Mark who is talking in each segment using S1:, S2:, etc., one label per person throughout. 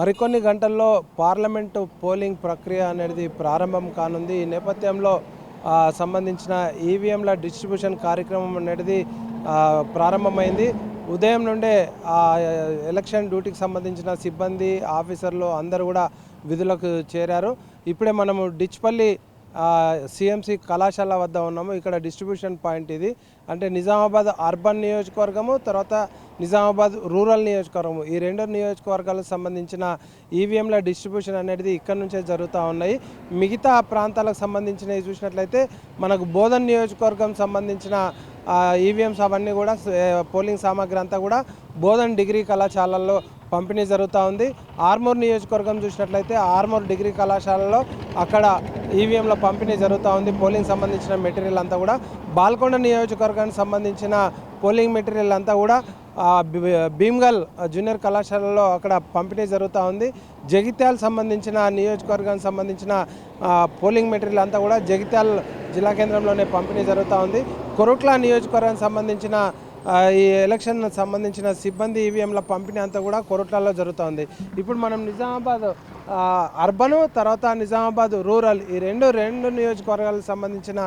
S1: మరికొన్ని గంటల్లో parliament polling ప్రక్రియ అనేది ప్రారంభం కానుంది. ఈ నేపథ్యంలో సంబంధించిన ఈవీఎంల డిస్ట్రిబ్యూషన్ కార్యక్రమం అనేది ప్రారంభమైంది. ఉదయం నుండే ఆ ఎలక్షన్ డ్యూటీకి సంబంధించిన సిబ్బంది ఆఫీసర్లు అందరూ కూడా విధులకు చేరారు. ఇప్పుడే మనము డిచ్పల్లి సిఎంసి కళాశాల వద్ద ఉన్నాము. ఇక్కడ డిస్ట్రిబ్యూషన్ పాయింట్ ఇది. అంటే నిజామాబాద్ అర్బన్ నియోజకవర్గము తర్వాత నిజామాబాద్ రూరల్ నియోజకవర్గం. ఈ రెండు నియోజకవర్గాలకు సంబంధించిన ఈవీఎంల డిస్ట్రిబ్యూషన్ అనేది ఇక్కడ నుంచే జరుగుతూ ఉన్నాయి. మిగతా ప్రాంతాలకు సంబంధించినవి చూసినట్లయితే మనకు బోధన్ నియోజకవర్గం సంబంధించిన ఈవీఎంస్ అవన్నీ కూడా పోలింగ్ సామాగ్రి అంతా కూడా బోధన్ డిగ్రీ కళాశాలల్లో పంపిణీ జరుగుతూ ఉంది. ఆర్మూర్ నియోజకవర్గం చూసినట్లయితే ఆర్మూర్ డిగ్రీ కళాశాలలో అక్కడ ఈవీఎంల పంపిణీ జరుగుతూ ఉంది. పోలింగ్ సంబంధించిన మెటీరియల్ అంతా కూడా. బాల్కొండ నియోజకవర్గానికి సంబంధించిన పోలింగ్ మెటీరియల్ అంతా కూడా భీమ్గల్ జూనియర్ కళాశాలలో అక్కడ పంపిణీ జరుగుతూ ఉంది. జగిత్యాల సంబంధించిన నియోజకవర్గానికి సంబంధించిన పోలింగ్ మెటీరియల్ అంతా కూడా జగిత్యాల జిల్లా కేంద్రంలోనే పంపిణీ జరుగుతూ ఉంది. కొరుట్ల నియోజకవర్గానికి సంబంధించిన ఈ ఎలక్షన్ సంబంధించిన సిబ్బంది ఈవీఎంల పంపిణీ అంతా కూడా కొరట్లలో జరుగుతుంది ఇప్పుడు మనం నిజామాబాద్ అర్బను తర్వాత నిజామాబాద్ రూరల్ ఈ రెండు రెండు నియోజకవర్గాలకు సంబంధించిన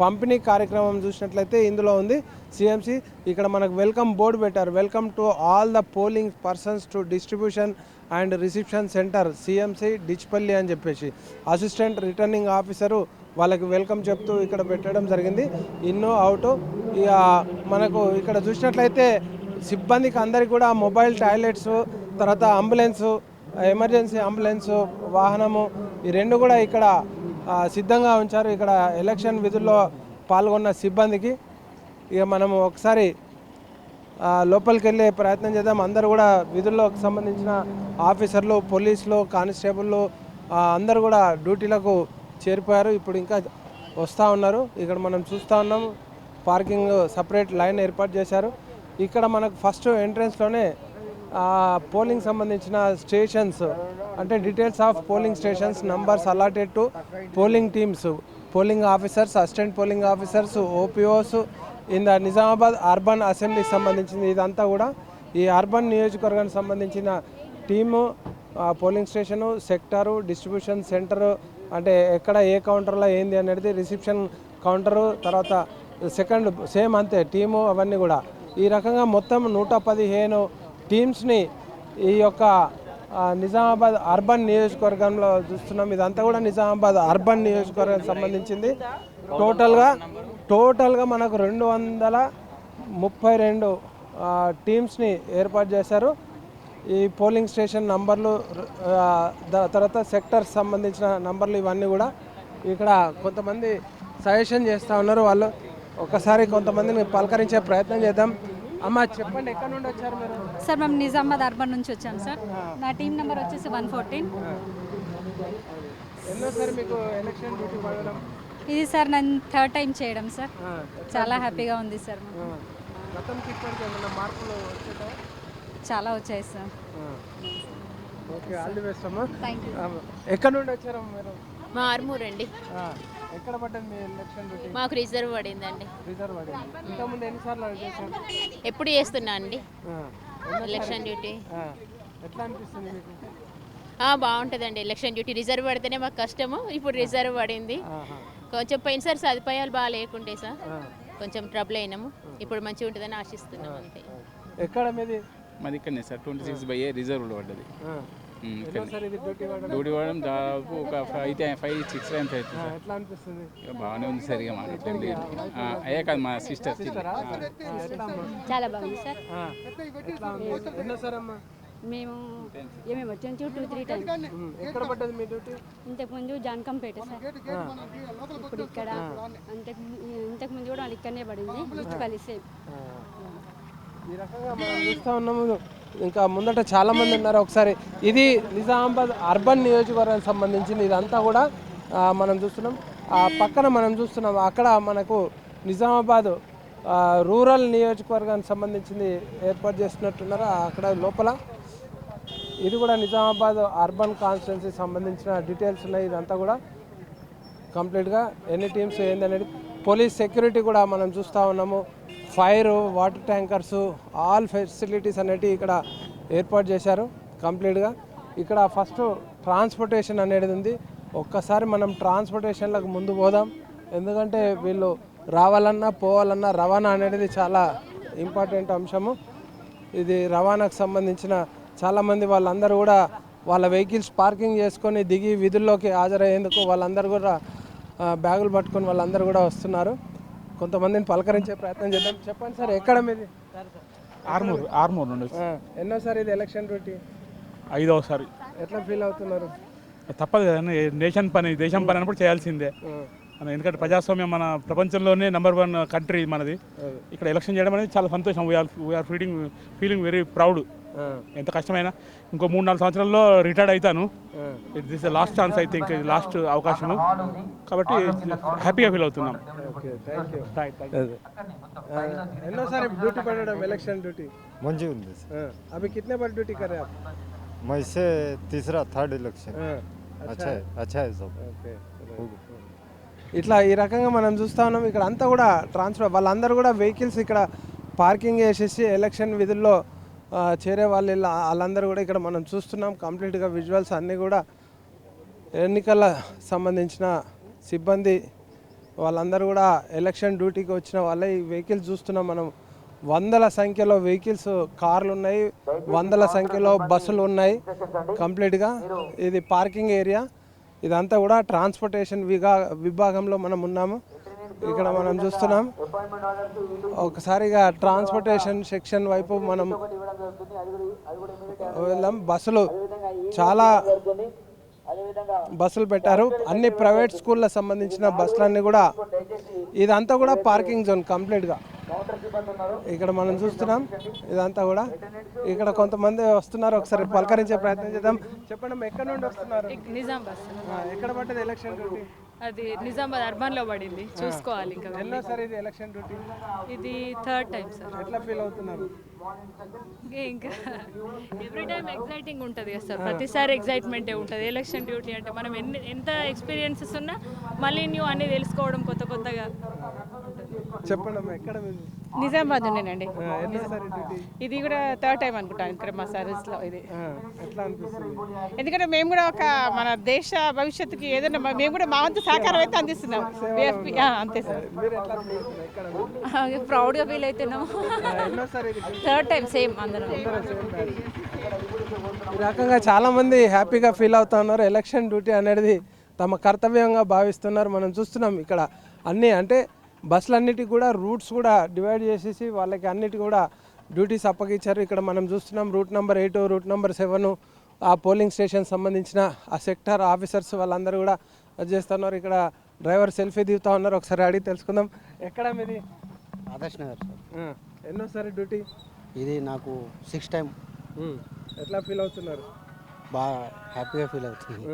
S1: పంపిణీ కార్యక్రమం చూసినట్లయితే ఇందులో ఉంది. సిఎంసి ఇక్కడ మనకు వెల్కమ్ బోర్డు పెట్టారు. Welcome to all the polling persons to distribution and reception centre CMC Dichpally అని చెప్పేసి. అసిస్టెంట్ రిటర్నింగ్ ఆఫీసరు వాళ్ళకి వెల్కమ్ చెప్తూ ఇక్కడ పెట్టడం జరిగింది. ఇన్నో అవుట్ ఇక మనకు ఇక్కడ చూసినట్లయితే సిబ్బందికి అందరికీ కూడా మొబైల్ టాయిలెట్స్ తర్వాత అంబులెన్సు ఎమర్జెన్సీ అంబులెన్సు వాహనము ఈ రెండు కూడా ఇక్కడ సిద్ధంగా ఉంచారు. ఇక్కడ ఎలక్షన్ విధుల్లో పాల్గొన్న సిబ్బందికి ఇక మనము ఒకసారి లోపలికి వెళ్ళే ప్రయత్నం చేద్దాం. అందరూ కూడా విధుల్లోకి సంబంధించిన ఆఫీసర్లు పోలీసులు కానిస్టేబుళ్ళు అందరు అందరూ కూడా డ్యూటీలకు చేరిపోయారు. ఇప్పుడు ఇంకా వస్తూ ఉన్నారు. ఇక్కడ మనం చూస్తూ ఉన్నాం. పార్కింగ్ సపరేట్ లైన్ ఏర్పాటు చేశారు. ఇక్కడ మనకు ఫస్ట్ ఎంట్రన్స్లోనే పోలింగ్ సంబంధించిన స్టేషన్స్ అంటే details of polling stations numbers allotted to polling teams polling officers assistant polling officers OPOs in the Nizamabad urban అసెంబ్లీకి సంబంధించింది ఇదంతా కూడా. ఈ అర్బన్ నియోజకవర్గానికి సంబంధించిన team polling station sector distribution centre అంటే ఎక్కడ ఏ కౌంటర్లో ఏంది అనేది రిసెప్షన్ కౌంటరు తర్వాత సెకండ్ సేమ్ అంతే టీము అవన్నీ కూడా. ఈ రకంగా మొత్తం నూట పదిహేను టీమ్స్ని ఈ యొక్క నిజామాబాద్ అర్బన్ నియోజకవర్గంలో చూస్తున్నాం. ఇదంతా కూడా నిజామాబాద్ అర్బన్ నియోజకవర్గానికి సంబంధించింది. టోటల్గా టోటల్గా మనకు రెండు వందల ముప్పై రెండు టీమ్స్ని ఏర్పాటు చేశారు. ఈ పోలింగ్ స్టేషన్ నంబర్లు తర్వాత సెక్టర్స్ సంబంధించిన నంబర్లు ఇవన్నీ కూడా ఇక్కడ కొంతమంది సజెషన్ చేస్తూ ఉన్నారు వాళ్ళు. ఒకసారి కొంతమందిని పలకరించే ప్రయత్నం చేద్దాం. అమ్మ చెప్పండి ఎక్కడ నుండి వచ్చారు మీరు?
S2: సార్ మేము నిజామాబాద్ అర్బన్ నుంచి వచ్చాం సార్. నా టీం నెంబర్ వచ్చేసి వన్ ఫోర్టీన్.
S1: ఎన్నోసారి మీకు ఎలక్షన్ డ్యూటీ పడడం?
S2: ఇది సార్ నేను థర్డ్ టైం చేయడం సార్. చాలా హ్యాపీగా ఉంది సార్
S1: మార్పులు వచ్చాయా?
S2: చాలా వచ్చాయి sir.
S1: Okay all the best అమ్మా.
S2: థ్యాంక్ యూ
S1: ఎక్కడ నుండి వచ్చారమ్మా మీరు?
S3: మా ఆర్మూర్ అండి.
S1: ఆ, ఎక్కడ పడ్డది మీ ఎలక్షన్ డ్యూటీ
S3: మాకు రిజర్వ్ పడిందండి.
S1: రిజర్వ్ పడింది. ఇంతకుముందు ఎన్నిసార్లు చేశారు?
S3: ఎప్పుడు చేస్తున్నా అండి.
S1: ఆ,
S3: ఎలక్షన్ డ్యూటీ
S1: ఆ, ఎట్లా అనిపిస్తుంది మీకు?
S3: ఆ, బాగుంటుందండి ఎలక్షన్ డ్యూటీ రిజర్వ్ పడితేనే మాకు కష్టము ఇప్పుడు రిజర్వ్ పడింది. కొంచెం పోయినసారి సదుపాయాలు బాగా లేకుంటే సార్. కొంచెం ట్రబుల్ అయినాము. ఇప్పుడు మంచిగా ఉంటుందని ఆశిస్తున్నాం అంతే.
S1: ఎక్కడ మీది?
S4: మాది ఇక్కడనే sir twenty six by A రిజర్వ్లో పడ్డది.
S1: ఆ,
S4: ఉమ్, ఇక్కడ
S1: ఎన్నోసారి ఇది డ్యూటీ పడడం
S4: డ్యూటీ పడడం దాదాపు ఒక five time five six times అవుతుంది
S1: ఆ, ఎట్లా అనిపిస్తుంది?
S4: ఇక బాగానే ఉంది సార్ ఇక మాట్లాడటం లేదు. ఆ, అయ్యే కాదు మా సిస్టర్
S1: ఆ, ఎట్లా అమ్మా
S5: చాలా బాగుంది సార్.
S1: ఆ, ఎట్లా ఉంది? ఎన్నోసారి అమ్మా
S5: మేము ఏమేమి వచ్చాం టూ త్రీ టైమ్స్.
S1: ఉమ్, ఎక్కడ పడ్డది మీ డ్యూటీ?
S5: ఇంతకుముందు జాన్కంపేట సార్. ఇప్పుడు ఇక్కడ అంతకు ఇంతకుముందు కూడా వాళ్ళు ఇక్కడనే పడింది డిస్ట్రిక్ట్ సేమ్.
S1: ఆ. ఈ రకంగా మనం చూస్తూ ఉన్నాము. ఇంకా ముందట చాలామంది ఉన్నారు. ఒకసారి ఇది నిజామాబాద్ అర్బన్ నియోజకవర్గానికి సంబంధించింది. ఇదంతా కూడా మనం చూస్తున్నాం. ఆ పక్కన మనం చూస్తున్నాం. అక్కడ మనకు నిజామాబాద్ రూరల్ నియోజకవర్గానికి సంబంధించింది ఏర్పాటు చేస్తున్నట్టున్నారు. అక్కడ లోపల ఇది కూడా నిజామాబాద్ అర్బన్ కాన్స్టిట్యున్సీకి సంబంధించిన డీటెయిల్స్ ఉన్నాయి. ఇదంతా కూడా కంప్లీట్గా ఎన్ని టీమ్స్ ఏందనేది పోలీస్ సెక్యూరిటీ కూడా మనం చూస్తూ ఉన్నాము. Fire water tankers all facilities అనేటివి ఇక్కడ ఏర్పాటు చేశారు కంప్లీట్గా. ఇక్కడ ఫస్ట్ ట్రాన్స్పోర్టేషన్ అనేది ఉంది. ఒక్కసారి మనం ట్రాన్స్పోర్టేషన్లకు ముందు పోదాం. ఎందుకంటే వీళ్ళు రావాలన్నా పోవాలన్నా రవాణా అనేది చాలా ఇంపార్టెంట్ అంశము. ఇది రవాణాకు సంబంధించిన చాలామంది వాళ్ళందరూ కూడా వాళ్ళ వెహికల్స్ పార్కింగ్ చేసుకొని దిగి విధుల్లోకి హాజరయ్యేందుకు వాళ్ళందరూ కూడా బ్యాగులు పట్టుకొని వాళ్ళందరూ కూడా వస్తున్నారు. కొంతమందిని పలకరించే ప్రయత్నం చేద్దాం. చెప్పండి సార్ ఎక్కడ మీది?
S4: ఆర్మూర్ ఆర్మూర్ నుండి
S1: ఆ, ఎన్నోసారి ఇది ఎలక్షన్ డ్యూటీ?
S4: ఐదవసారి.
S1: ఎట్లా ఫీల్ అవుతున్నారు?
S4: తప్పదు కదండి నేషన్ పని దేశం పని అన్నప్పుడు చేయాల్సిందే. మన ఎందుకంటే ప్రజాస్వామ్యం మన ప్రపంచంలోనే నెంబర్ వన్ కంట్రీ మనది. ఇక్కడ ఎలక్షన్ చేయడం అనేది చాలా సంతోషం. We're we're feeling feeling very
S1: proud
S4: ఎంత కష్టమైనా ఇంకో మూడు నాలుగు సంవత్సరాల్లో రిటైర్డ్ అవుతాను
S1: ఆ.
S4: This last chance I think last అవకాశం కాబట్టి హ్యాపీగా ఫీల్ అవుతున్నాం
S1: okay thank you
S4: Right, thank you.
S1: Uh, ఎన్నోసారి duty పడడం ఎలక్షన్ డ్యూటీ
S6: मंजू उनसे
S1: हाँ, अभी कितने बार ड्यूटी कर रहे हैं
S6: मैं इससे तीसरा थर्ड इलेक्शन
S1: आप हाँ,
S6: अच्छा है अच्छा है सब
S1: ఓకే ఇట్లా ఈ రకంగా మనం చూస్తా ఉన్నాం ఇక్కడ అంతా కూడా ట్రాన్స్ఫర్ వాళ్ళందరూ కూడా వెహికల్స్ ఇక్కడ పార్కింగ్ చేసేసి ఎలక్షన్ విధుల్లో ఆ, చేరే వాళ్ళు ఇలా వాళ్ళందరూ కూడా ఇక్కడ మనం చూస్తున్నాం. కంప్లీట్గా విజువల్స్ అన్నీ కూడా ఎన్నికల సంబంధించిన సిబ్బంది వాళ్ళందరూ కూడా ఎలక్షన్ డ్యూటీకి వచ్చిన వాళ్ళే. ఈ వెహికల్స్ చూస్తున్నాం మనం. వందల సంఖ్యలో వెహికల్స్ కార్లు ఉన్నాయి. వందల సంఖ్యలో బస్సులు ఉన్నాయి. కంప్లీట్గా ఇది పార్కింగ్ ఏరియా ఇదంతా కూడా ట్రాన్స్పోర్టేషన్ విగా విభాగంలో మనం ఉన్నాము. ఇక్కడ మనం చూస్తున్నాం. ఒకసారిగా ట్రాన్స్పోర్టేషన్ సెక్షన్ వైపు మనం వెళ్దాం. బస్సులు చాలా బస్సులు పెట్టారు. అన్ని ప్రైవేట్ స్కూళ్ళకి సంబంధించిన బస్సులన్నీ కూడా ఇదంతా కూడా పార్కింగ్ జోన్ కంప్లీట్గా. ఇక్కడ మనం చూస్తున్నాం. ఇదంతా కూడా ఇక్కడ కొంతమంది వస్తున్నారు. ఒకసారి పలకరించే ప్రయత్నం చేద్దాం. చెప్పండి ఎక్కడ నుండి వస్తున్నారు? ఎక్కడ పడ్డది ఎలక్షన్ డ్యూటీ?
S7: అది నిజామాబాద్ అర్బన్లో పడింది. చూసుకోవాలి ఇంకా
S1: ఎన్నోసారి ఇది ఎలక్షన్ డ్యూటీ?
S7: ఇది థర్డ్ టైం సార్.
S1: ఎట్లా ఫీల్ అవుతున్నారు?
S7: ఇంకా ఎవ్రీ టైం ఎగ్జైటింగ్ ఉంటుంది కదా సార్. ప్రతిసారి ఎగ్జైట్మెంటే ఉంటుంది. ఎలక్షన్ డ్యూటీ అంటే మనం ఎన్ని ఎంత ఎక్స్పీరియన్సెస్ ఉన్నా మళ్ళీ న్యూ అన్ని తెలుసుకోవడం కొత్త కొత్తగా.
S1: చెప్పండి ఎక్కడ
S8: నిజామాబాద్ ఉండేనండి. ఇది కూడా థర్డ్ టైం అనుకుంటాను ఇక్కడ మా సర్వీస్లో ఇది. ఎందుకంటే మేము కూడా ఒక మన దేశ భవిష్యత్తుకి ఏదైనా మేము కూడా మా వంతు సహకారం అయితే అందిస్తున్నాం. అంతే సార్.
S1: అవుతున్నారు?
S2: ప్రౌడ్గా ఫీల్ అవుతున్నాము. థర్డ్ టైం సేమ్ అందరం.
S1: ఈ రకంగా చాలామంది హ్యాపీగా ఫీల్ అవుతా ఉన్నారు. ఎలక్షన్ డ్యూటీ అనేది తమ కర్తవ్యంగా భావిస్తున్నారు. మనం చూస్తున్నాం ఇక్కడ అన్నీ అంటే బస్సులన్నిటికి కూడా రూట్స్ కూడా డివైడ్ చేసేసి వాళ్ళకి అన్నిటి కూడా డ్యూటీస్ అప్పగించారు. ఇక్కడ మనం చూస్తున్నాం route number eight route number seven ఆ పోలింగ్ స్టేషన్ సంబంధించిన ఆ సెక్టర్ ఆఫీసర్స్ వాళ్ళందరూ కూడా అది చేస్తున్నారు. ఇక్కడ డ్రైవర్ సెల్ఫీ దిగుతా ఉన్నారు. ఒకసారి అడిగి తెలుసుకుందాం. ఎక్కడ మీది?
S9: ఆదర్శ్ నగర్ సార్.
S1: ఎన్నోసారి డ్యూటీ?
S9: ఇది నాకు సిక్స్ టైం
S1: ఎట్లా ఫీల్ అవుతున్నారు?
S9: బాగా హ్యాపీగా ఫీల్ అవుతుంది.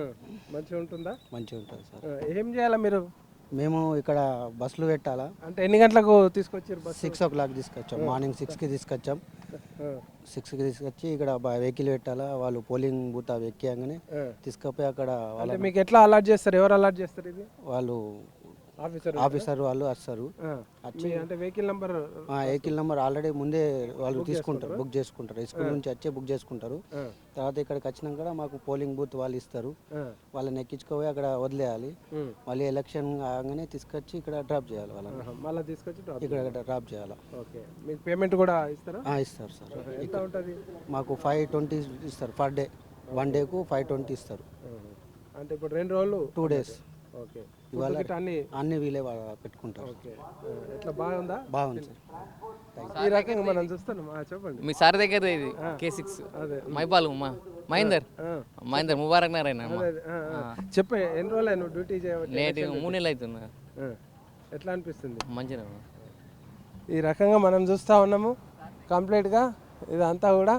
S1: మంచిగా ఉంటుందా?
S9: మంచిగా ఉంటుంది సార్.
S1: ఏం చేయాలా మీరు?
S9: మేము ఇక్కడ బస్సులు పెట్టాలా?
S1: అంటే ఎన్ని గంటలకు తీసుకొచ్చారు బస్
S9: సిక్స్ ఓ క్లాక్ తీసుకొచ్చాం. మార్నింగ్ సిక్స్కి తీసుకొచ్చాం. సిక్స్కి తీసుకొచ్చి ఇక్కడ వెహికల్ పెట్టాలా? వాళ్ళు పోలింగ్ బూత్ అవి ఎక్కియంగానే తీసుకుపోయి అక్కడ వాళ్ళ
S1: మీకు ఎట్లా అలాట్ చేస్తారు? ఎవరు అలాట్ చేస్తారు ఇది?
S9: వాళ్ళు
S1: ఆఫీసర్
S9: వాళ్ళు వస్తారు.
S1: మీ అంటే vehicle
S9: number vehicle number already ముందే వాళ్ళు తీసుకుంటారు బుక్ చేసుకుంటారు. స్కూల్ నుంచి వచ్చే బుక్ చేసుకుంటారు. తర్వాత ఇక్కడికి వచ్చినాక మాకు పోలింగ్ బూత్ వాళ్ళు ఇస్తారు. వాళ్ళని ఎక్కించుకోపోయి అక్కడ వదిలేయాలి. మళ్ళీ ఎలక్షన్ కాగానే తీసుకొచ్చి ఇక్కడ డ్రాప్ చేయాలి వాళ్ళని.
S1: మళ్ళీ తీసుకొచ్చి
S9: ఇక్కడ డ్రాప్ చేయాలి.
S1: ఓకే. మీకు పేమెంట్ కూడా ఇస్తారా?
S9: సార్.
S1: ఎంత ఉంటుంది?
S9: మాకు ఫైవ్ ట్వంటీ ఇస్తారు పర్ డే. వన్ డేకు ఫైవ్ ట్వంటీ ఇస్తారు.
S1: అంటే ఇప్పుడు రెండు రోజులు?
S9: Two days.
S1: ఓకే.
S9: ఇవాళ
S1: అన్ని
S9: అన్ని వీలే పెట్టుకుంటారు.
S1: ఓకే. ఎట్లా బాగుందా?
S9: బాగుంది సార్.
S1: ఈ రకంగా మనం చూస్తున్నాం. ఆ, చెప్పండి.
S10: మీ సార్ దగ్గర ఇది కే సిక్స్
S1: అదే.
S10: మైపాల్ మా మహేందర్.
S1: ఆ.
S10: మహేందర్ ముబారక్ నారాయణ.
S1: చెప్పే ఎన్ని రోజులు నువ్వు డ్యూటీ చేయబట్టి?
S10: నేటి మూడు నెలలు అవుతున్నా
S1: ఎట్లా అనిపిస్తుంది?
S10: మంచిగా
S1: ఈ రకంగా మనం చూస్తూ ఉన్నాము. కంప్లీట్గా ఇదంతా కూడా.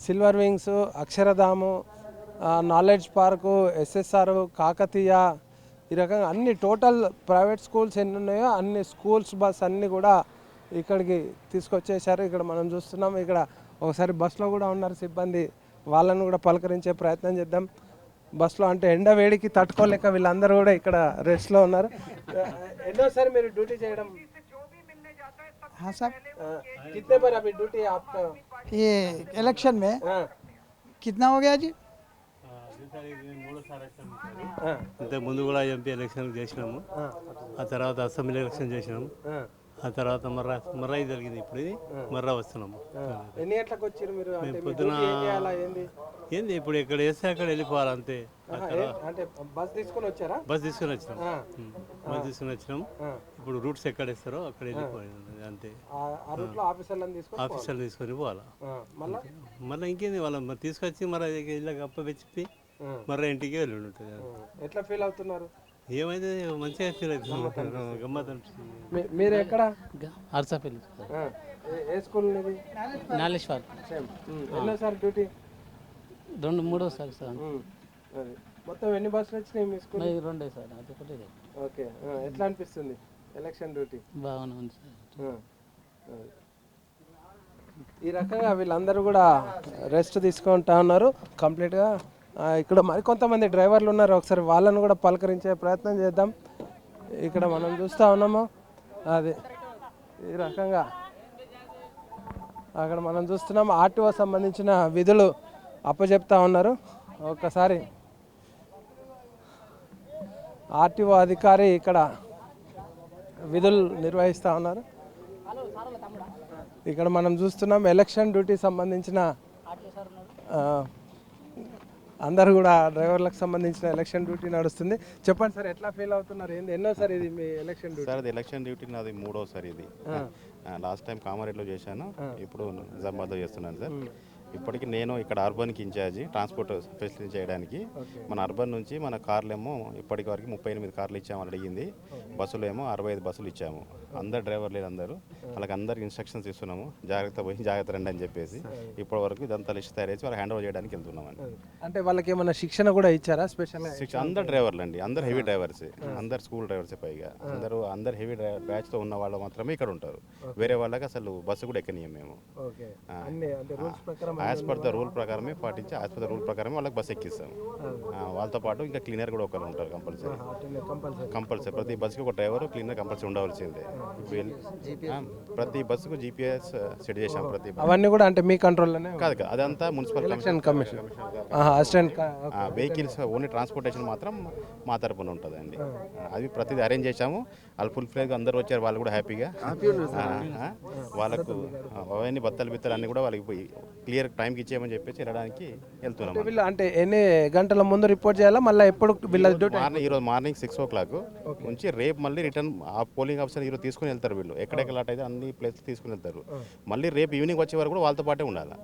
S1: Silver wings Akshardham knowledge park SSR Kakatiya ఈ రకంగా అన్ని టోటల్ ప్రైవేట్ స్కూల్స్ ఎన్ని ఉన్నాయో అన్ని స్కూల్స్ బస్ అన్నీ కూడా ఇక్కడికి తీసుకొచ్చేసారు ఇక్కడ మనం చూస్తున్నాం ఇక్కడ ఒకసారి బస్సులో కూడా ఉన్నారు సిబ్బంది వాళ్ళని కూడా పలకరించే ప్రయత్నం చేద్దాం బస్సులో అంటే ఎండ వేడికి తట్టుకోలేక వీళ్ళందరూ కూడా ఇక్కడ రెస్ట్లో ఉన్నారు ఎన్నోసారి మీరు డ్యూటీ చేయడం
S11: हाँ साहब
S1: हाँ, कितने बार अभी ड्यूटी आपका
S11: ये इलेक्शन में
S1: हाँ,
S11: कितना हो गया जी
S12: ఇంతకు ముందు కూడా ఎంపీ ఎలక్షన్ చేసినాము. ఆ. తర్వాత అసెంబ్లీ ఎలక్షన్ చేసినాము. ఆ. తర్వాత మర్రా మర్రా జరిగింది ఇప్పుడు ఇది. మర్రా వస్తున్నాము.
S1: ఎన్ని గంటలకు వచ్చారు మీరు? అంటే
S12: మేము పొద్దున
S1: ఏంది?
S12: ఏంది ఇప్పుడు ఎక్కడ వేస్తే అక్కడ వెళ్ళిపోవాలి అంతే.
S1: అంటే బస్ తీసుకొని వచ్చారా?
S12: బస్ తీసుకొని వచ్చినాం. బస్ తీసుకొని వచ్చినాం. ఇప్పుడు రూట్స్ ఎక్కడ ఇస్తారో అక్కడ వెళ్ళిపోయింది అంతే.
S1: ఆఫీసర్లను తీసుకొని
S12: ఆఫీసర్లు తీసుకొని పోవాలా.
S1: మళ్ళా?
S12: మళ్ళీ ఇంకేంది వాళ్ళ తీసుకొచ్చి మరి ఇళ్ళకి అప్పచెప్పి
S1: ఆ.
S12: మర్రా ఇంటికి వెళ్ళి ఉంటుంది
S1: ఎట్లా ఫీల్ అవుతున్నారు?
S12: ఏమైతే మంచిగా ఫీల్ అవుతుంది. గమ్మత్
S1: మీరు ఎక్కడ?
S10: అర్సపల్లి
S1: ఏ- స్కూల్ ఇది
S10: నాలేశ్వర్.
S1: ఎన్నోసారి డ్యూటీ?
S10: రెండు మూడోసారి సార్
S1: అది. మొత్తం ఎన్ని బస్సులు వచ్చినాయి మీ స్కూల్
S10: రెండే సార్. అది ఒకటి
S1: ఓకే. ఎట్లా అనిపిస్తుంది? ఎలక్షన్ డ్యూటీ
S10: బాగానే ఉంది సార్.
S1: ఈ రకంగా వీళ్ళందరూ కూడా రెస్ట్ తీసుకుంటా ఉన్నారు. కంప్లీట్గా ఇక్కడ మరి కొంతమంది డ్రైవర్లు ఉన్నారు. ఒకసారి వాళ్ళను కూడా పలకరించే ప్రయత్నం చేద్దాం. ఇక్కడ మనం చూస్తూ ఉన్నాము. అది ఈ రకంగా అక్కడ మనం చూస్తున్నాం. ఆర్టీఓ సంబంధించిన విధులు అప్పచెప్తా ఉన్నారు. ఒక్కసారి ఆర్టీఓ అధికారి ఇక్కడ విధులు నిర్వహిస్తూ ఉన్నారు. ఇక్కడ మనం చూస్తున్నాం. ఎలక్షన్ డ్యూటీ సంబంధించిన అందరు కూడా డ్రైవర్లకు సంబంధించిన ఎలక్షన్ డ్యూటీ నడుస్తుంది. చెప్పండి సార్ ఎట్లా ఫీల్ అవుతున్నారు? ఏంది ఎన్నో సార్ ఇది మీ ఎలక్షన్ డ్యూటీ
S13: సార్ అది ఎలక్షన్ డ్యూటీ నాది మూడోసారి ఇది. లాస్ట్ టైం కామారెడ్డిలో చేశాను. ఇప్పుడు నిజామాబాద్లో చేస్తున్నాను సార్. ఇప్పటికి నేను ఇక్కడ అర్బన్కి ఇన్ఛార్జి ట్రాన్స్పోర్ట్ ఫెసిలిటీ చేయడానికి. మన అర్బన్ నుంచి మన కార్లు ఏమో ఇప్పటికి వరకు ముప్పై ఎనిమిది కార్లు ఇచ్చామని అడిగింది. బస్సులు ఏమో అరవై ఐదు బస్సులు ఇచ్చాము. అందరు డ్రైవర్లు అందరూ. వాళ్ళకి అందరికి ఇన్స్ట్రక్షన్స్ ఇస్తున్నాము. జాగ్రత్త పోయి జాగ్రత్త రండి అని చెప్పేసి ఇప్పటి వరకు ఇదంతా లిస్ట్ తయారు చేసి వాళ్ళకి హ్యాండ్ ఓవర్ చేయడానికి వెళ్తున్నామని
S1: అంటే వాళ్ళకి ఏమైనా శిక్షణ కూడా ఇచ్చారా? స్పెషల్
S13: సిక్స్ అందరు డ్రైవర్లు అండి. అందరు హెవీ డ్రైవర్స్ అందరు స్కూల్ డ్రైవర్స్ పైగా. అందరూ అందరు హెవీ డ్రైవర్ బ్యాచ్తో ఉన్న వాళ్ళు మాత్రమే ఇక్కడ ఉంటారు. వేరే వాళ్ళకి అసలు బస్సు కూడా ఎక్కనీయం మేము. యాజ్ పర్ ద రూల్ ప్రకారమే పాటించి యాజ్ పర్ ద రూల్ ప్రకారమే వాళ్ళకి బస్ ఎక్కిస్తాం ఆ, వాళ్ళతో పాటు ఇంకా క్లీనర్ కూడా ఒకరు ఉంటారు కంపల్సరీ.
S1: కంపల్సరీ.
S13: కంపల్సరీ. ప్రతి బస్సుకి ఒక డ్రైవర్ క్లీనర్ కంపల్సరీ ఉండవలసిందే. ప్రతి బస్సుకు జీపీఎస్ సెట్ చేసాం ప్రతి
S1: అవన్నీ కూడా అంటే మీ కంట్రోల్లోనే
S13: కాదు కాదు అదంతా
S1: municipal commission assistant
S13: vehicles only transportation మాత్రం మా తరపున ఉంటుందండి. అది ప్రతిదీ అరేంజ్ చేశాము. వాళ్ళు ఫుల్ ఫ్లేగ్ అందరూ వచ్చారు వాళ్ళు కూడా హ్యాపీగా. వాళ్ళకు అవన్నీ బత్తలు బిత్తలు అన్నీ కూడా వాళ్ళకి పోయి క్లియర్ టైంకి ఇచ్చేయమని చెప్పేసి వెళ్ళడానికి వెళ్తున్నాం
S1: వీళ్ళు అంటే ఎన్ని గంటల ముందు రిపోర్ట్ చేయాలా? మళ్ళీ ఎప్పుడు వీళ్ళ డ్యూటీ?
S13: మార్నింగ్ ఈరోజు మార్నింగ్ సిక్స్ ఓ క్లాక్ నుంచి రేపు మళ్ళీ రిటర్న్ ఆ పోలింగ్ ఆఫీసర్ ఈరోజు తీసుకుని వెళ్తారు వీళ్ళు. ఎక్కడెక్కడ లాట్ అయితే అన్ని ప్లేస్ తీసుకుని వెళ్తారు. మళ్ళీ రేపు ఈవినింగ్ వచ్చే వరకు కూడా వాళ్ళతో పాటే ఉండాలి?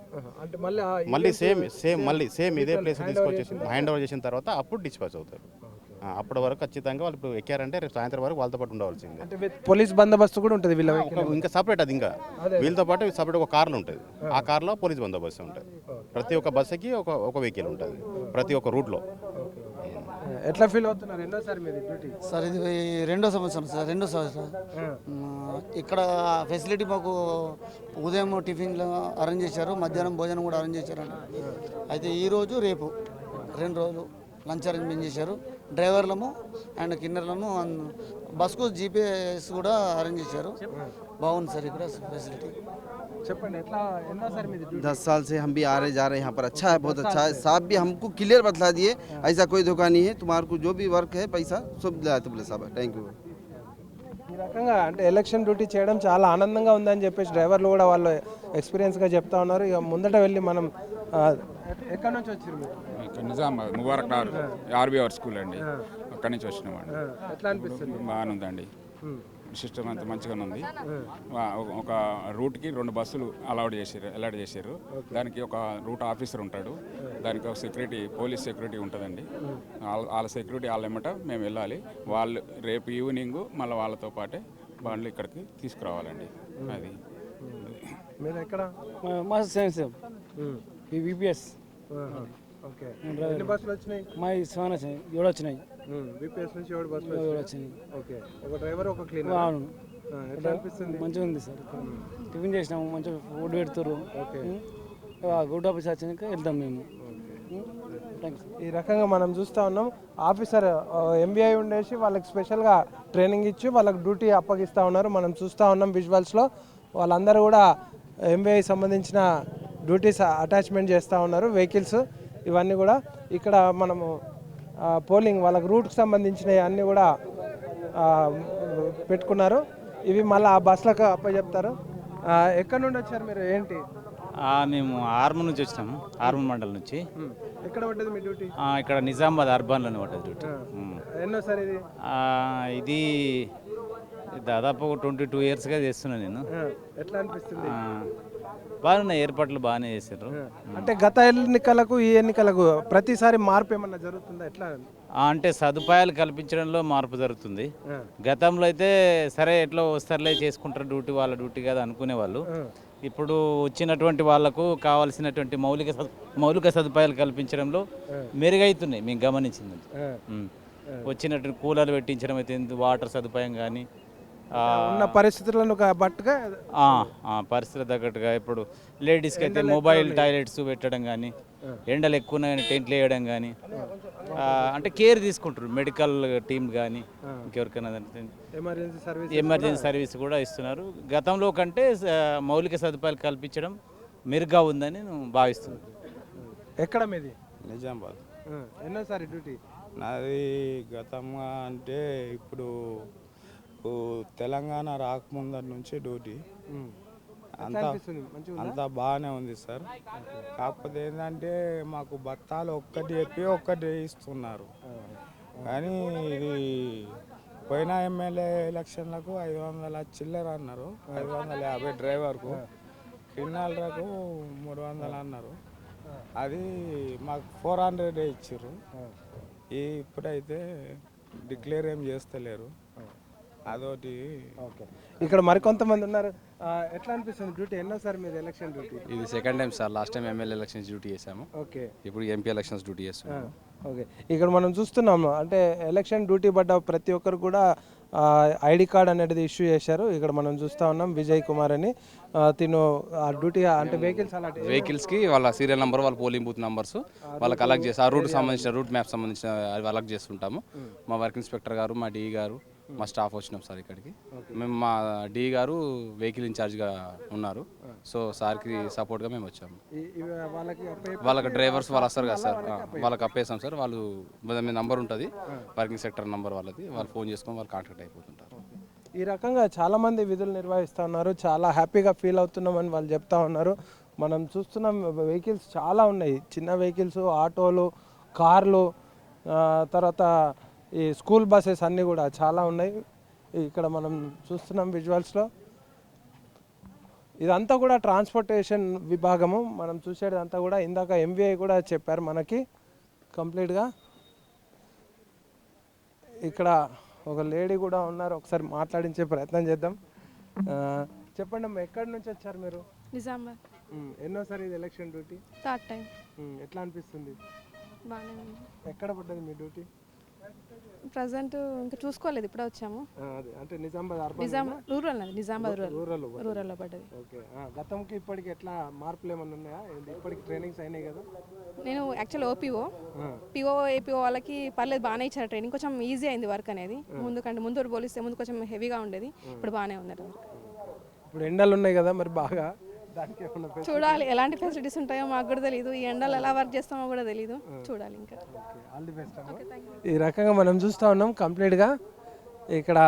S1: అంటే మళ్ళీ
S13: మళ్ళీ సేమ్ సేమ్ మళ్ళీ సేమ్ ఇదే ప్లేస్ తీసుకొచ్చేసి హ్యాండ్ ఓవర్ చేసిన తర్వాత అప్పుడు డిస్పాచ్ అవుతారు. అప్పటి వరకు ఖచ్చితంగా వాళ్ళు ఇప్పుడు ఎక్కారంటే రేపు సాయంత్రం వరకు వాళ్ళతో పాటు ఉండవలసిందే.
S1: అంటే పోలీస్ బందోబస్తు కూడా ఉంటుంది వీళ్ళ
S13: ఇంకా సపరేట్ అది ఇంకా. వీళ్ళతో పాటు సపరేట్ ఒక కార్లు ఉంటుంది. ఆ. కార్లో పోలీస్ బందోబస్తు ఉంటుంది. ప్రతి ఒక్క బస్సుకి ఒక ఒక వెహికల్ ఉంటుంది. ప్రతి ఒక్క రూట్లో.
S1: ఎట్లా ఫీల్ అవుతున్నారు? ఎన్నోసారి మీది డ్యూటీ?
S11: సార్ ఇది రెండో సంవత్సరం సార్ రెండో సంవత్సరం. ఇక్కడ ఫెసిలిటీ మాకు ఉదయం టిఫిన్లు అరేంజ్ చేశారు మధ్యాహ్నం భోజనం కూడా అరేంజ్ చేశారండి. అయితే ఈరోజు రేపు రెండు రోజులు లంచ్ అరేంజ్మెంట్ చేశారు. డ్రైవర్లము అండ్ కిన్నర్లము అన్- బస్కు జీపీఎస్ కూడా అరేంజ్ చేశారు బాగుంది సార్ ఇక్కడ ఫెసిలిటీ
S1: చెప్పండి ఎట్లా ఎన్నోసారి మీది డ్యూటీ
S14: दस साल से हम भी आ रहे जा रहे हैं यहाँ पर अच्छा है बहुत अच्छा है साहब भी हमको क्लियर बतला दिए ऐसा कोई धोखा नहीं है तुम्हारे को जो भी वर्क है पैसा सब दिलाते बोले साहब थैंक यू
S1: ఈ రకంగా అంటే ఎలక్షన్ డ్యూటీ చేయడం చాలా ఆనందంగా ఉందని చెప్పేసి డ్రైవర్లు కూడా వాళ్ళు ఎక్స్పీరియన్స్గా చెప్తా ఉన్నారు. ఇక ముందట వెళ్ళి మనం ఎక్కడి నుంచి వచ్చారు మీరు?
S15: ఇక్కడ నిజామాబాద్ ముబారక్ ఆర్బీఆర్ స్కూల్ అండి. అక్కడి నుంచి వచ్చినామండి
S1: ఎట్లా అనిపిస్తుంది?
S15: బాగానే ఉందండి. సిస్టమ్ అంతా మంచిగానే ఉంది. ఒక- రూట్కి రెండు బస్సులు అలౌడ్ చేసారు అలౌడ్ చేశారు. దానికి ఒక రూట్ ఆఫీసర్ ఉంటాడు. దానికి ఒక సెక్యూరిటీ పోలీస్ సెక్యూరిటీ ఉంటుందండి. వాళ్ళ- సెక్యూరిటీ వాళ్ళ ఎమ్మట మేము వెళ్ళాలి. వాళ్ళు రేపు ఈవినింగ్ మళ్ళీ వాళ్ళతో పాటే వాళ్ళు ఇక్కడికి తీసుకురావాలండి. అది.
S1: మీరు ఎక్కడ
S11: మా సైన్స్ విపిఎస్
S1: ఓకే. ఎన్ని బస్సులు వచ్చినాయి?
S11: మా సెవెన్ వచ్చినాయి ఏడు వచ్చినాయి.
S1: బీపీఎస్ నుంచి ఏడు బస్సులు
S11: ఏడు
S1: వచ్చినాయి.
S11: వచ్చినాయి.
S1: ఓకే. ఒక డ్రైవర్ ఒక క్లీనర్?
S11: అవును.
S1: ఎట్లా అనిపిస్తుంది?
S11: మంచిగా ఉంది సార్. టిఫిన్ చేసినాము మంచిగా ఫుడ్ పెడుతుర్రు.
S1: ఓకే.
S11: గుడ్ ఆఫీస్ వచ్చినాక వెళ్తాం మేము.
S1: ఈ రకంగా మనం చూస్తూ ఉన్నాం. ఆఫీసర్ ఎంబీఐ ఉండేసి వాళ్ళకి స్పెషల్గా ట్రైనింగ్ ఇచ్చి వాళ్ళకి డ్యూటీ అప్పగిస్తూ ఉన్నారు. మనం చూస్తూ ఉన్నాం విజువల్స్లో వాళ్ళందరూ కూడా ఎంబీఐ సంబంధించిన డ్యూటీస్ అటాచ్మెంట్ చేస్తూ ఉన్నారు. వెహికల్స్ ఇవన్నీ కూడా ఇక్కడ మనము పోలింగ్ వాళ్ళకి రూట్కి సంబంధించినవి అన్నీ కూడా పెట్టుకున్నారు. ఇవి మళ్ళీ ఆ బస్సులకు అప్పచెప్తారు. ఎక్కడి నుండి వచ్చారు మీరు? ఏంటి?
S16: మేము ఆర్మూర్ నుంచి వచ్చినాము. ఆర్మూర్ మండలం నుంచి.
S1: ఎక్కడ పడ్డది మీ డ్యూటీ?
S16: ఇక్కడ నిజామాబాద్ అర్బన్లోనే పడ్డది డ్యూటీ.
S1: ఎన్నోసారి ఇది?
S16: ఇది దాదాపు ట్వంటీ టూ ఇయర్స్గా చేస్తున్నా నేను.
S1: ఎట్లా అనిపిస్తుంది?
S16: బాగున్నాయి ఏర్పాట్లు బాగానే చేశారు
S1: అంటే గత ఎన్నికలకు ఈ ఎన్నికలకు ప్రతిసారి మార్పు ఏమన్నా జరుగుతుందా? ఎట్లా?
S16: అంటే సదుపాయాలు కల్పించడంలో మార్పు జరుగుతుంది. గతంలో అయితే సరే ఎట్లా వస్తారులే చేసుకుంటారు డ్యూటీ వాళ్ళ డ్యూటీ కదా అనుకునేవాళ్ళు ఇప్పుడు వచ్చినటువంటి వాళ్ళకు కావాల్సినటువంటి మౌలిక మౌలిక సదుపాయాలు కల్పించడంలో మెరుగైతున్నాయి మేము గమనించింది. వచ్చినటువంటి కూలర్లు పెట్టించడం అయితే వాటర్ సదుపాయం కానీ
S1: ఉన్న పరిస్థితులను బట్టుగా
S16: పరిస్థితులు తగ్గట్టుగా ఇప్పుడు లేడీస్కి అయితే మొబైల్ టాయిలెట్స్ పెట్టడం కానీ ఎండలు ఎక్కువ ఉన్నాయని టెంట్లు వేయడం కానీ అంటే కేర్ తీసుకుంటారు మెడికల్ టీం కానీ ఇంకెవరికైనా
S1: ఎమర్జెన్సీ సర్వీస్
S16: ఎమర్జెన్సీ సర్వీస్ కూడా ఇస్తున్నారు. గతంలో కంటే మౌలిక సదుపాయాలు కల్పించడం మెరుగ్గా ఉందని నేను భావిస్తున్నాను.
S1: ఎక్కడ మీది?
S17: నిజామాబాద్.
S1: ఎన్నోసారి డ్యూటీ?
S17: నాది గతంగా అంటే ఇప్పుడు ఓ తెలంగాణ రాకముందర నుంచి డ్యూటీ. అంతా? అంతా బాగానే ఉంది సార్. కాకపోతే ఏంటంటే మాకు బత్తాలు ఒక్కటి చెప్పి ఒక్కటి ఇస్తున్నారు. కానీ ఇది పోయిన ఎమ్మెల్యే ఎలక్షన్లకు ఐదు వందల చిల్లర అన్నారు. ఐదు వందల యాభై డ్రైవర్కు. కిన్నాళ్ళకు మూడు వందలు అన్నారు. అది మాకు ఫోర్ హండ్రెడ్ ఇచ్చారు ఈ ఇప్పుడైతే డిక్లేర్ ఏం చేస్తలేరు. అదొకటి
S1: ఇక్కడ మరికొంతమంది ఉన్నారు. ఆ, ఎట్లా అనిపిస్తుంది డ్యూటీ? ఎన్నోసారి మీరు ఎలక్షన్ డ్యూటీ?
S18: ఇది second time sir. Last time MLA elections duty చేసాము
S1: ఓకే.
S18: ఇప్పుడు ఎంపీ ఎలక్షన్స్ డ్యూటీ చేస్తున్నాము.
S1: ఓకే. ఇక్కడ మనం చూస్తున్నాము అంటే ఎలక్షన్ డ్యూటీ పడ్డ ప్రతి ఒక్కరు కూడా ఐడి కార్డ్ అనేది ఇష్యూ చేశారు. ఇక్కడ మనం చూస్తా ఉన్నాం విజయ్ కుమార్ అని. ఆ, తిను ఆ డ్యూటీ అంటే వెహికల్స్ అలా
S18: వెహికల్స్కి వాళ్ళ సీరియల్ నెంబర్ వాళ్ళ పోలింగ్ బూత్ నంబర్స్ వాళ్ళకి కలెక్ట్ చేసి ఆ రూట్ సంబంధించిన రూట్ మ్యాప్ సంబంధించిన అవి అలెక్ట్ చేస్తుంటాము. మా వర్క్ ఇన్స్పెక్టర్ గారు మా డి గారు మా స్టాఫ్ వచ్చినాం సార్ ఇక్కడికి. మేము మా డి గారు వెహికల్ ఇన్ఛార్జ్గా ఉన్నారు. సో సార్కి సపోర్ట్గా మేము వచ్చాము
S1: వాళ్ళకి
S18: డ్రైవర్స్ వాళ్ళు వస్తారు కదా సార్. వాళ్ళకి అప్పేసాం సార్. వాళ్ళు మీ నంబర్ ఉంటుంది. వర్కింగ్ సెక్టర్ నంబర్ వాళ్ళది. వాళ్ళు ఫోన్ చేసుకొని వాళ్ళు కాంటాక్ట్ అయిపోతుంటారు.
S1: ఈ రకంగా చాలా మంది విధులు నిర్వహిస్తూ ఉన్నారు. చాలా హ్యాపీగా ఫీల్ అవుతున్నామని వాళ్ళు చెప్తా ఉన్నారు. మనం చూస్తున్నాం వెహికల్స్ చాలా ఉన్నాయి. చిన్న వెహికల్స్ ఆటోలు కార్లు తర్వాత ఈ స్కూల్ బస్సెస్ అన్నీ కూడా చాలా ఉన్నాయి. ఇక్కడ మనం చూస్తున్నాం విజువల్స్లో ఇదంతా కూడా ట్రాన్స్పోర్టేషన్ విభాగము. మనం చూసేదంతా కూడా ఇందాక ఎంవీఐ కూడా చెప్పారు మనకి కంప్లీట్గా ఇక్కడ ఒక లేడీ కూడా ఉన్నారు. ఒకసారి మాట్లాడించే ప్రయత్నం చేద్దాం. చెప్పండి అమ్మా ఎక్కడి నుంచి వచ్చారు మీరు?
S5: నిజామాబాద్.
S1: ఎన్నోసారి ఇది ఎలక్షన్ డ్యూటీ
S5: థర్డ్ టైం.
S1: ఎట్లా అనిపిస్తుంది? ఎక్కడ పడ్డది మీ డ్యూటీ
S5: ప్రజెంట్ ఇంకా చూసుకోలేదు ఇప్పుడే వచ్చాము.
S1: అంటే నిజామాబాద్ అర్బన్
S5: నిజాం రూరల్ అది నిజామాబాద్ రూరల్.
S1: రూరల్
S5: రూరల్లో పడ్డది.
S1: ఓకే ఆ, గతంకి ఇప్పటికి ఎట్లా మార్పులు ఏమైనా ఉన్నాయా? ఏంటి? ఇప్పటికి ట్రైనింగ్స్ అయినాయి కదా?
S5: నేను యాక్చువల్ ఓపీఓ. పిఓ ఏపీఓ వాళ్ళకి పర్లేదు బాగానే ఇచ్చారు ట్రైనింగ్. కొంచెం ఈజీ అయింది వర్క్ అనేది. ముందు కంటే ముందు పోలిస్తే ముందు కొంచెం హెవీగా ఉండేది. ఇప్పుడు బాగానే ఉంది వర్క్.
S1: ఇప్పుడు ఎండలు ఉన్నాయి కదా మరి బాగా. ఏమన్నా
S5: చూడాలి. ఎలాంటి ఫెసిలిటీస్ ఉంటాయో మాకు కూడా తెలియదు ఈ ఎండలు ఎలా వర్క్ చేస్తామో కూడా తెలియదు చూడాలి ఇంకా.
S1: ఈ రకంగా మనం చూస్తూ ఉన్నాం కంప్లీట్గా. ఇక్కడ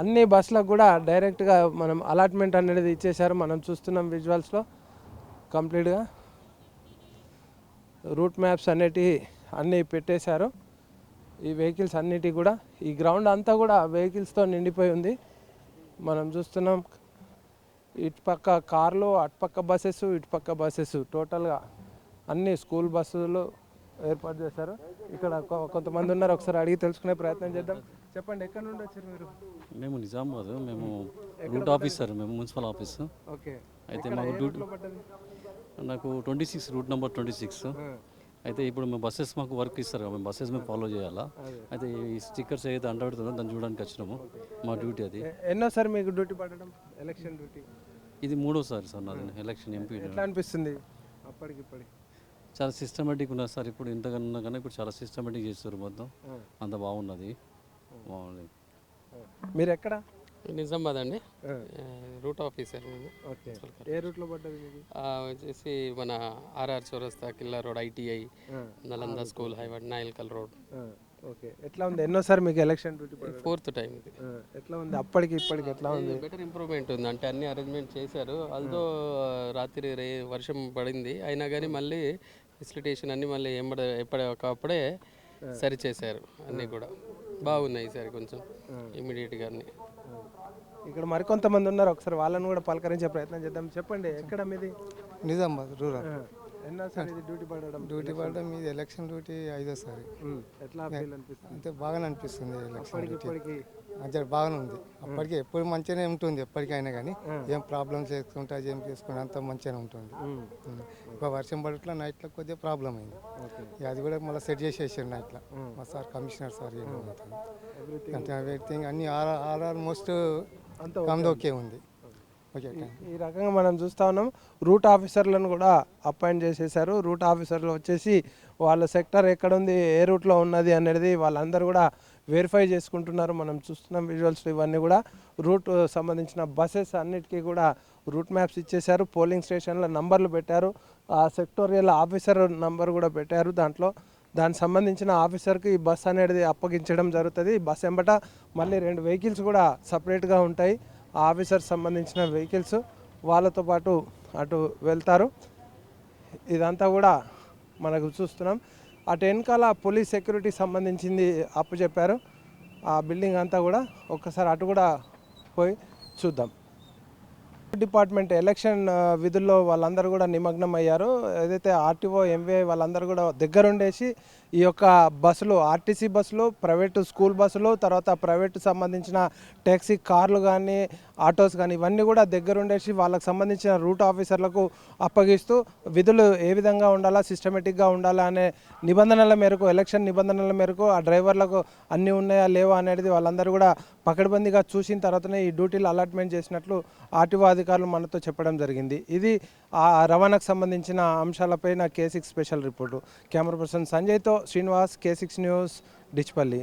S1: అన్ని బస్సులకు కూడా డైరెక్ట్గా మనం అలాట్మెంట్ అనేది ఇచ్చేశారు. మనం చూస్తున్నాం విజువల్స్లో కంప్లీట్గా. రూట్ మ్యాప్స్ అనేటి అన్నీ పెట్టేశారు. ఈ వెహికల్స్ అన్నిటి కూడా ఈ గ్రౌండ్ అంతా కూడా వెహికల్స్తో నిండిపోయి ఉంది. మనం చూస్తున్నాం ఇటుపక్క కార్లు అటుపక్క బస్సెస్ ఇటుపక్క బస్సెస్ టోటల్గా అన్ని స్కూల్ బస్సులు ఏర్పాటు చేశారు. ఇక్కడ కొంతమంది ఉన్నారు ఒకసారి అడిగి తెలుసుకునే ప్రయత్నం చేద్దాం. చెప్పండి ఎక్కడ నుండి వచ్చారు మీరు?
S19: మేము నిజామాబాద్ మేము రూట్ ఆఫీసర్ మేము మున్సిపల్ ఆఫీస్
S1: ఓకే.
S19: అయితే? మాకు డ్యూటీ? నాకు twenty six route number twenty six అయితే ఇప్పుడు మేము బస్సెస్ మాకు వర్క్ ఇస్తారు మేము బస్సెస్ మేము ఫాలో చేయాలా. అయితే ఈ స్టిక్కర్స్ ఏదైతే అంటబెడుతుందో దాన్ని చూడడానికి వచ్చినాము మా డ్యూటీ అది.
S1: ఎ- ఎన్నోసారి మీకు డ్యూటీ పడడం? ఎలక్షన్ డ్యూటీ
S19: ఇది మూడోసారి సార్ నాది ఎలక్షన్ ఎంపీ
S1: ఎట్లా అనిపిస్తుంది? అప్పటికి ఇప్పటికి.
S19: చాలా సిస్టమేటిక్ ఉన్నది సార్. ఇప్పుడు ఇంతకన్నా కన్నా ఇప్పుడు చాలా సిస్టమేటిక్ చేస్తారు మొత్తం. అంత బాగున్నది. బాగుంది.
S1: మీరు ఎక్కడ
S20: నిజామాబాద్ అండి. రూట్ ఆఫీసర్
S1: ఏ రూట్లో పడ్డది
S20: వచ్చేసి మన ఆర్ఆర్ చౌరస్తా Killa road ITI Nalanda school highway Nayalkal road.
S1: Okay. ఎట్లా ఉంది? ఎన్నోసారి మీకు ఎలక్షన్ డ్యూటీ
S20: ఫోర్త్ టైం ఇది.
S1: ఎట్లా ఉంది? అప్పటికి ఇప్పటికి ఎట్లా ఉంది?
S20: బెటర్ ఇంప్రూవ్మెంట్ ఉంది. అంటే అన్ని అరేంజ్మెంట్ చేశారు. అల్దో రాత్రి రే వర్షం పడింది. అయినా కానీ మళ్ళీ ఫెసిలిటేషన్ అన్ని మళ్ళీ ఎంబడ ఎప్పటికప్పుడే సరి చేశారు అన్నీ కూడా. బాగున్నాయి సార్ కొంచెం ఇమీడియట్గా అన్ని
S1: ఇక్కడ మరికొంతమంది ఉన్నారు. ఒకసారి వాళ్ళని కూడా పలకరించే ప్రయత్నం చేద్దాం. చెప్పండి ఎక్కడ మీది?
S21: నిజామాబాద్ రూరల్.
S1: డ్యూటీ పడడం
S21: డ్యూటీ పడడం మీది ఎలక్షన్ డ్యూటీ ఐదోసారి
S1: ఎట్లా అనిపిస్తుంది?
S21: అంతే బాగానే అనిపిస్తుంది ఎలక్షన్ బాగానే ఉంది. అప్పటికి ఎప్పుడు మంచిగానే ఉంటుంది ఎప్పటికైనా కానీ. ఏం ప్రాబ్లమ్స్ చేసుకుంటా ఏం చేసుకుంటా అంతా మంచిగానే ఉంటుంది. ఒక వర్షం పడట్లా నైట్లో కొద్దిగా ప్రాబ్లం అయింది. అది కూడా మళ్ళీ సెట్ చేసేసారు నైట్లో. మా సార్ కమిషనర్ సార్ అంటే ఎవ్రీథింగ్ అన్ని ఆర్ ఆర్ ఆల్మోస్ట్
S1: అంతా
S21: ఓకే ఉంది.
S1: ఈ రకంగా మనం చూస్తా ఉన్నాం. రూట్ ఆఫీసర్లను కూడా అపాయింట్ చేసేసారు రూట్ ఆఫీసర్లు వచ్చేసి వాళ్ళ సెక్టర్ ఎక్కడ ఉంది ఏ రూట్లో ఉన్నది అనేది వాళ్ళందరూ కూడా వెరిఫై చేసుకుంటున్నారు. మనం చూస్తున్నాం విజువల్స్ ఇవన్నీ కూడా. రూట్ సంబంధించిన బస్సెస్ అన్నిటికీ కూడా రూట్ మ్యాప్స్ ఇచ్చేశారు. పోలింగ్ స్టేషన్ల నంబర్లు పెట్టారు. ఆ సెక్టోరియల్ ఆఫీసర్ నంబర్ కూడా పెట్టారు దాంట్లో. దానికి సంబంధించిన ఆఫీసర్కి ఈ బస్ అనేది అప్పగించడం జరుగుతుంది. బస్ ఎంబట మళ్ళీ రెండు వెహికల్స్ కూడా సపరేట్గా ఉంటాయి. ఆఫీసర్ సంబంధించిన వెహికల్స్ వాళ్ళతో పాటు అటు వెళ్తారు. ఇదంతా కూడా మనకు చూస్తున్నాం. అటు వెనకాల పోలీస్ సెక్యూరిటీ సంబంధించింది అప్పు చెప్పారు. ఆ బిల్డింగ్ అంతా కూడా ఒక్కసారి అటు కూడా పోయి చూద్దాం. డిపార్ట్మెంట్ ఎలక్షన్ విధుల్లో వాళ్ళందరూ కూడా నిమగ్నం అయ్యారు ఏదైతే ఆర్టీఓ ఎంవీఐ వాళ్ళందరూ కూడా దగ్గరుండేసి ఈ యొక్క బస్సులు ఆర్టీసీ బస్సులు ప్రైవేటు స్కూల్ బస్సులు తర్వాత ప్రైవేటు సంబంధించిన ట్యాక్సీ కార్లు కానీ ఆటోస్ కానీ ఇవన్నీ కూడా దగ్గరుండేసి వాళ్ళకి సంబంధించిన రూట్ ఆఫీసర్లకు అప్పగిస్తూ విధులు ఏ విధంగా ఉండాలా సిస్టమేటిక్గా ఉండాలా అనే నిబంధనల మేరకు ఎలక్షన్ నిబంధనల మేరకు ఆ డ్రైవర్లకు అన్నీ ఉన్నాయా లేవా అనేది వాళ్ళందరూ కూడా పకడ్బందీగా చూసిన తర్వాతనే ఈ డ్యూటీలు అలాట్మెంట్ చేసినట్లు ఆర్టీఓ అధికారులు మనతో చెప్పడం జరిగింది. ఇది ఆ రవాణాకు సంబంధించిన అంశాలపై K six special report. Camera person సంజయ్తో Srinivas K six news Dichpally.